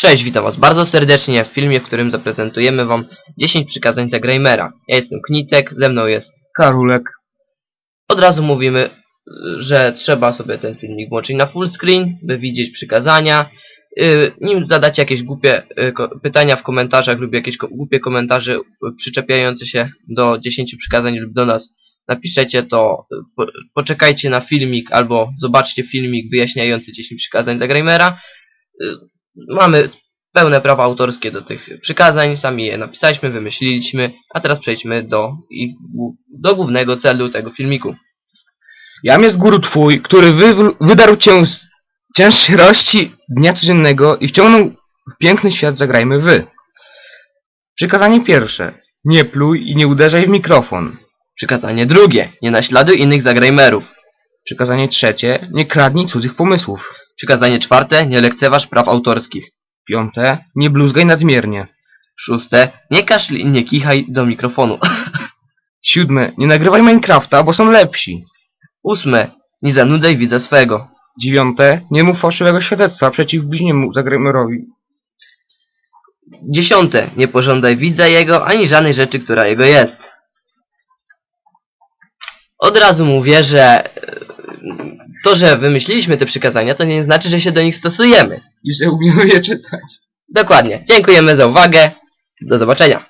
Cześć, witam was bardzo serdecznie w filmie, w którym zaprezentujemy wam 10 przykazań Zagrajmera. Ja jestem Knitek, ze mną jest... Karulek. Od razu mówimy, że trzeba sobie ten filmik włączyć na full screen, by widzieć przykazania. Y, Nim zadacie jakieś głupie y, pytania w komentarzach lub jakieś głupie komentarze y, przyczepiające się do 10 przykazań lub do nas napiszecie, to po, poczekajcie na filmik albo zobaczcie filmik wyjaśniający 10 przykazań Zagrajmera. Mamy pełne prawa autorskie do tych przykazań, sami je napisaliśmy, wymyśliliśmy, a teraz przejdźmy do, do głównego celu tego filmiku. Jam jest guru twój, który wy, wydarł cię z cięższej rości dnia codziennego i wciągnął w piękny świat zagrajmy wy. Przykazanie pierwsze. Nie pluj i nie uderzaj w mikrofon. Przykazanie drugie, nie naśladuj innych zagrajmerów. Przykazanie trzecie. Nie kradnij cudzych pomysłów. Przykazanie czwarte, nie lekceważ praw autorskich. Piąte. Nie bluzgaj nadmiernie. Szóste, nie kaszl i nie kichaj do mikrofonu. Siódme. Nie nagrywaj Minecrafta, bo są lepsi. Ósme, nie zanudzaj widza swego. Dziewiąte. Nie mów fałszywego świadectwa przeciw bliźniemu zagrajmerowi. Dziesiąte, nie pożądaj widza jego, ani żadnej rzeczy, która jego jest. Od razu mówię, że to, że wymyśliliśmy te przykazania, to nie znaczy, że się do nich stosujemy. I że umiemy je czytać. Dokładnie. Dziękujemy za uwagę. Do zobaczenia.